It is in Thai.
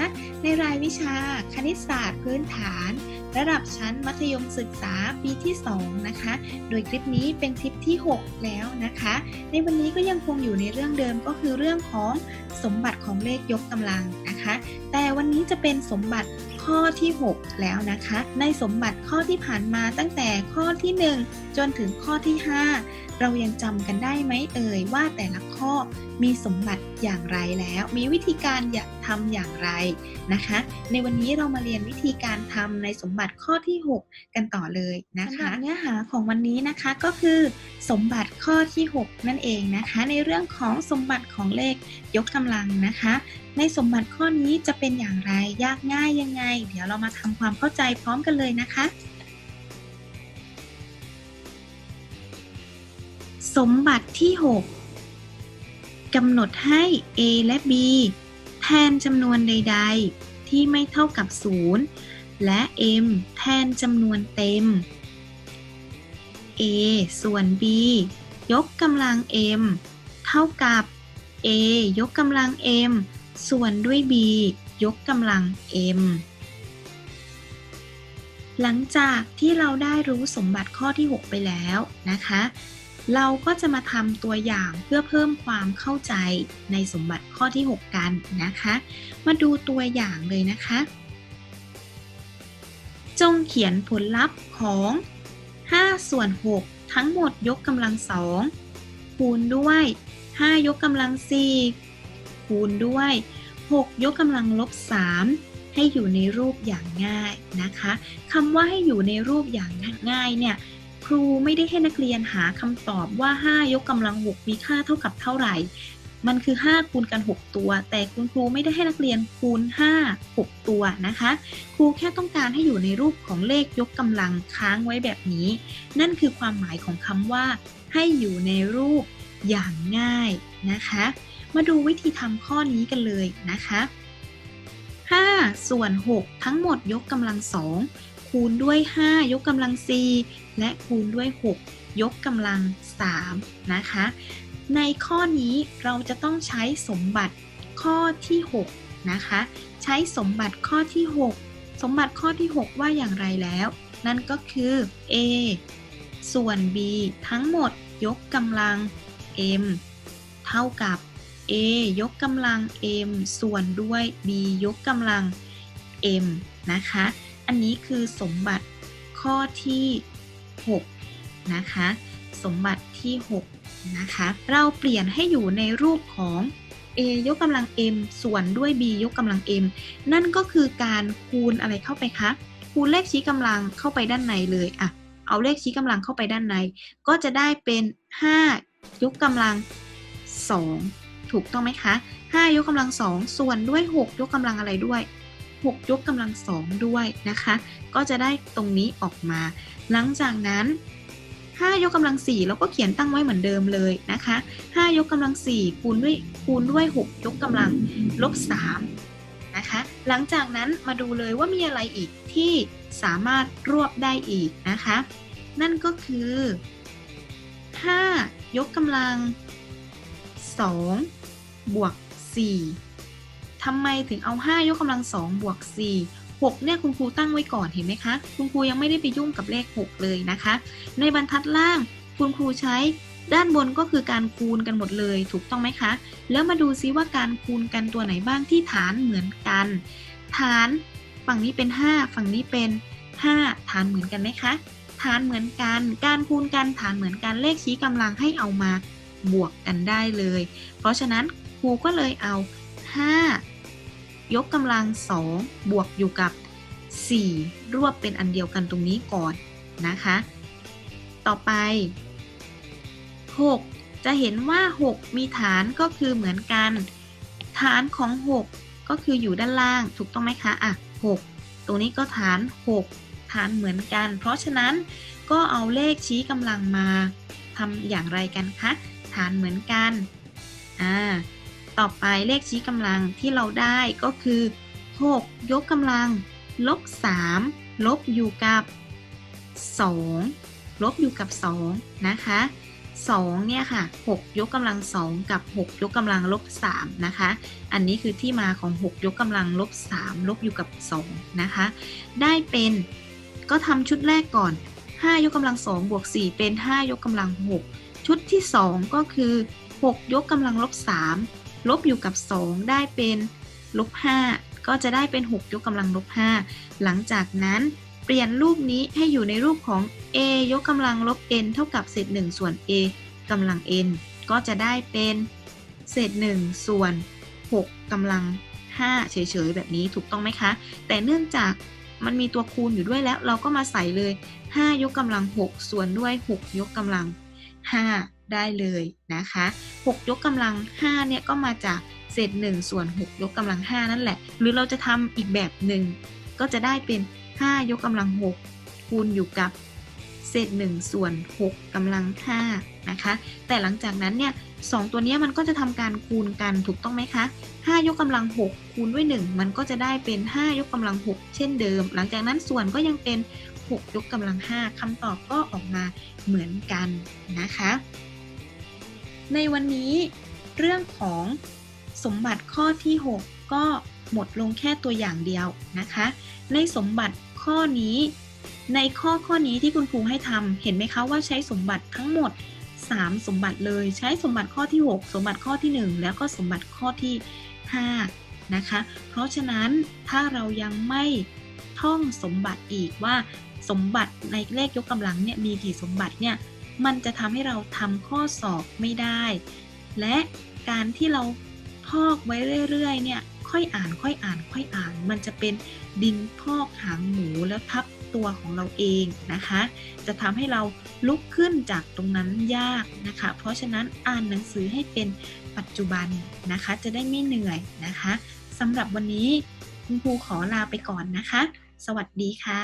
ะในรายวิชาคณิตศาสตร์พื้นฐาน ระดับชั้นมัธยมศึกษาปีที่ 2 นะคะ โดยคลิปนี้เป็นคลิปที่ 6 แล้วนะคะ ในวันนี้ก็ยังคงอยู่ในเรื่องเดิมก็คือเรื่องของสมบัติของเลขยกกำลังนะคะ แต่วันนี้จะเป็นสมบัติข้อที่ 6 แล้วนะคะ ในสมบัติข้อที่ผ่านมาตั้งแต่ข้อที่ 1 จนถึงข้อที่ 5 เรายังจำกันได้ไหมเอ่ยว่าแต่ละข้อมีสมบัติอย่างไรแล้ว มีวิธีการอยากทำอย่างไรนะคะ ในวันนี้เรามาเรียนวิธีการทำในสมบัติข้อที่ 6 กันต่อเลยนะคะเนื้อหาของวันนี้นะคะก็คือสมบัติข้อที่ 6 นั่นเองนะคะ ในเรื่องของสมบัติของเลขยกกำลังนะคะ ในสมบัติข้อนี้จะเป็นอย่างไรยากง่ายยังไง เดี๋ยวเรามาทำความเข้าใจพร้อมกันเลยนะคะ สมบัติที่ 6กำหนดให้ a และ b แทนจำนวนใด ๆ ที่ไม่เท่ากับ 0 และ m แทนจำนวนเต็ม a ส่วน b ยกกำลัง m เท่ากับ a ยกกำลัง m ส่วนด้วย b ยกกำลัง m หลังจากที่เราได้รู้สมบัติข้อที่ 6 ไปแล้วนะคะ เราก็จะมาทำตัวอย่างเพื่อเพิ่มความเข้าใจในสมบัติข้อที่ 6 กันนะคะ มาดูตัวอย่างเลยนะคะ จงเขียนผลลัพธ์ของ 5 ส่วน 6 ทั้งหมดยกกำลัง2คูณด้วย 5 ยกกำลัง4คูณด้วย 6 ยกกำลังลบ 3 ให้อยู่ในรูปอย่างง่ายนะคะคำว่าให้อยู่ในรูปอย่างง่ายเนี่ย ครูไม่ได้ให้นักเรียนหาคำตอบว่า 5 ยกกำลัง 6 มีค่าเท่ากับเท่าไหร่ มันคือ 5 คูณกัน 6 ตัว แต่คุณครูไม่ได้ให้นักเรียนคูณ 5 6 ตัวนะคะ ครูแค่ต้องการให้อยู่ในรูปของเลขยกกำลังค้างไว้แบบนี้ นั่นคือความหมายของคำว่า ให้อยู่ในรูปอย่างง่ายนะคะ มาดูวิธีทำข้อนี้กันเลยนะคะ5ส่วน 6 ทั้งหมดยกกำลัง2 คูณด้วย 5 ยกกำลัง 4 และคูณด้วย 6 ยกกำลัง 3 นะคะ ในข้อนี้เราจะต้องใช้สมบัติข้อที่ 6 นะคะ ใช้สมบัติข้อที่ 6 สมบัติข้อที่ 6 ว่าอย่างไรแล้ว นั่นก็คือ a ส่วน b ทั้งหมดยกกำลัง m เท่ากับ a ยกกำลัง m ส่วนด้วย b ยกกำลัง m นะคะ อันนี้คือสมบัติข้อที่6นะคะสมบัติที่6นะคะเราเปลี่ยนให้อยู่ในรูปของ a ยกกำลัง m ส่วนด้วย b ยกกำลัง m นั่นก็คือการคูณอะไรเข้าไปคะคูณเลขชี้กำลังเข้าไปด้านในเลยอะเอาเลขชี้กำลังเข้าไปด้านใน ก็จะได้เป็น 5 ยกกำลัง 2 ถูกต้องไหมคะ 5 ยกกำลัง 2 ส่วนด้วย 6 ยกกำลังอะไรด้วย 6 ยกกำลัง2ด้วยนะคะ ก็จะได้ตรงนี้ออกมา หลังจากนั้น 5 ยกกำลัง4เราก็เขียนตั้งไว้เหมือนเดิมเลยนะคะ 5 ยกกำลัง4คูณด้วยคูณด้วย 6 ยกกำลังลบ3นะคะ หลังจากนั้นมาดูเลยว่ามีอะไรอีกที่สามารถรวบได้อีกนะคะ นั่นก็คือ 5 ยกกำลัง2บวก4 ทำไมถึงเอา 5 ยกกำลัง2บวก 4 6เนี่ยคุณครูตั้งไว้ก่อนเห็นไหมคะ คุณครูยังไม่ได้ไปยุ่งกับเลข 6 เลยนะคะ ในบรรทัดล่างคุณครูใช้ด้านบนก็คือการคูณกันหมดเลยถูกต้องไหมคะ แล้วมาดูซิว่าการคูณกันตัวไหนบ้างที่ฐานเหมือนกัน ฐานฝั่งนี้เป็น 5 ฝั่งนี้เป็น 5 ฐานเหมือนกันไหมคะ ฐานเหมือนกัน การคูณกันฐานเหมือนกันเลขชี้กำลังให้เอามาบวกกันได้เลย เพราะฉะนั้นครูก็เลยเอา 5 ยกกำลัง 2 บวกอยู่กับ 4 รวบเป็นอันเดียวกันตรงนี้ก่อนนะคะ ต่อไป 6 จะเห็นว่า 6 มีฐานก็คือเหมือนกัน ฐานของ 6 ก็คืออยู่ด้านล่างถูกต้องไหมคะอะ 6 ตรงนี้ก็ฐาน 6 ฐานเหมือนกัน เพราะฉะนั้นก็เอาเลขชี้กำลังมาทำอย่างไรกันคะฐานเหมือนกันอ่า ต่อไปเลขชี้กำลังที่เราได้ก็คือ 6 ยกกำลัง ลบ 3 ลบอยู่กับ 2 ลบอยู่กับ 2 นะคะ 2 เนี่ยค่ะ 6 ยกกำลัง 2 กับ 6 ยกกำลังลบ 3 นะคะ อันนี้คือที่มาของ 6 ยกกำลังลบ 3 ลบอยู่กับ 2 นะคะ ได้เป็นก็ทำชุดแรกก่อน 5 ยกกำลัง 2 บวก 4 เป็น 5 ยกกำลัง 6 ชุดที่ 2 ก็คือ 6 ยกกำลังลบ 3 ลบอยู่กับ 2 ได้เป็นลบ5ก็จะได้เป็น 6 ยกกำลังลบ5หลังจากนั้นเปลี่ยนรูปนี้ให้อยู่ในรูปของ a ยกกำลังลบ n เท่ากับเศษ1ส่วน a กำลัง n ก็จะได้เป็นเศษ1ส่วน6กำลัง 5 เฉยๆ แบบนี้ถูกต้องไหมคะ แต่เนื่องจากมันมีตัวคูณอยู่ด้วยแล้ว เราก็มาใส่เลย 5 ยกกำลัง 6 ส่วนด้วย 6 ยกกำลัง 5 ได้เลยนะคะ 6 ยกกำลัง 5 เนี่ยก็มาจากเศษ 1 ส่วน 6 ยกกำลัง 5 นั่นแหละ หรือเราจะทำอีกแบบหนึ่งก็จะได้เป็น 5 ยกกำลัง 6 คูณอยู่กับเศษ 1 ส่วน 6กำลัง 5 นะคะ แต่หลังจากนั้นเนี่ยสองตัวนี้มันก็จะทำการคูณกันถูกต้องไหมคะ 5 ยกกำลัง 6 คูณด้วย 1 มันก็จะได้เป็น 5 ยกกำลัง 6 เช่นเดิม หลังจากนั้นส่วนก็ยังเป็น 6 ยกกำลัง 5คำตอบก็ออกมาเหมือนกันนะคะ ในวันนี้เรื่องของสมบัติข้อที่ 6 ก็หมดลงแค่ตัวอย่างเดียวนะคะ ในสมบัติข้อนี้ ในข้อข้อนี้ที่คุณครูให้ทำเห็นไหมคะว่าใช้สมบัติทั้งหมด 3 สมบัติเลยใช้สมบัติข้อที่ 6 สมบัติข้อที่ 1 แล้วก็สมบัติข้อที่ 5 นะคะ เพราะฉะนั้นถ้าเรายังไม่ท่องสมบัติอีกว่าสมบัติในเลขยกกำลังเนี่ยมีกี่สมบัติเนี่ย มันจะทำให้เราทำข้อสอบไม่ได้ และการที่เราพอกไว้เรื่อยๆเนี่ยค่อยอ่านค่อยอ่านค่อยอ่าน มันจะเป็นดินพอกหางหมูแล้วทับตัวของเราเองนะคะ จะทำให้เราลุกขึ้นจากตรงนั้นยากนะคะ เพราะฉะนั้นอ่านหนังสือให้เป็นปัจจุบันนะคะ จะได้ไม่เหนื่อยนะคะสำหรับวันนี้คุณครูขอลาไปก่อนนะคะ สวัสดีค่ะ